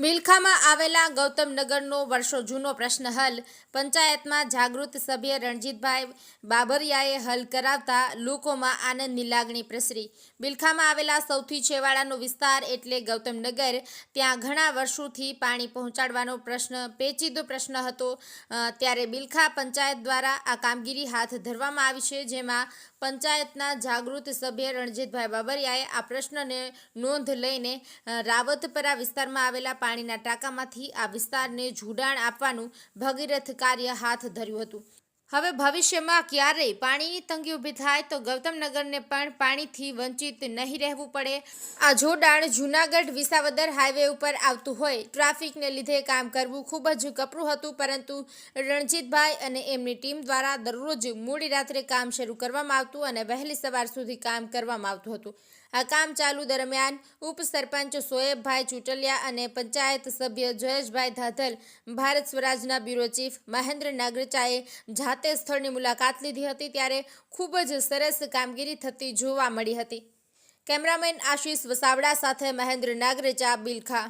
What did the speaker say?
મિલખામાં આવેલા ગૌતમનગરનો વર્ષો જૂનો પ્રશ્ન હલ. પંચાયતમાં જાગૃત સભ્ય રણજીતભાઈ બાબરિયાએ હલ કરાવતા લોકોમાં આનંદની લાગણી પ્રસરી. મિલખામાં આવેલા સૌથી છેવાડાનો વિસ્તાર એટલે ગૌતમનગર ત્યાં ઘણા વર્ષોથી પાણી પહોંચાડવાનો પ્રશ્ન, પેચીદો પ્રશ્ન હતો. ત્યારે બિલખા પંચાયત દ્વારા આ કામગીરી હાથ ધરવામાં આવી છે, જેમાં પંચાયતના જાગૃત સભ્ય રણજીતભાઈ બાબરિયાએ આ પ્રશ્નને નોંધ લઈને રાવતપરા વિસ્તારમાં આવેલા પાણીના ટાંકામાંથી આ વિસ્તારને જોડાણ આપવાનું ભગીરથ કાર્ય હાથ ધર્યું હતું. હવે ભવિષ્યમાં ક્યારેય પાણીની તંગી ઊભી થાય તો ગૌતમનગરને પણ પાણીથી વંચિત નહીં રહેવું પડે. આ જોડાણ જૂનાગઢ વિસાવદર હાઈવે ઉપર આવતું હોય. ટ્રાફિકને લીધે કામ કરવું ખૂબ જ કપરું હતું, પરંતુ રણજીતભાઈ અને એમની ટીમ દ્વારા દરરોજ મોડી રાત્રે કામ શરૂ કરવામાં આવતું અને વહેલી સવાર સુધી કામ કરવામાં આવતું હતું. આ કામ ચાલુ દરમિયાન ઉપસરપંચ સોએબભાઈ ચૂંટલિયા અને પંચાયત સભ્ય જયેશભાઈ ધાધલ, ભારત સ્વરાજના બ્યુરો ચીફ મહેન્દ્ર નાગરચાએ જાતે સ્થળની મુલાકાત લીધી હતી ત્યારે ખૂબ જ સરસ કામગીરી થતી જોવા મળી હતી. કેમેરામેન આશીષ વસાવડા સાથે મહેન્દ્ર નાગરેચા બિલખા.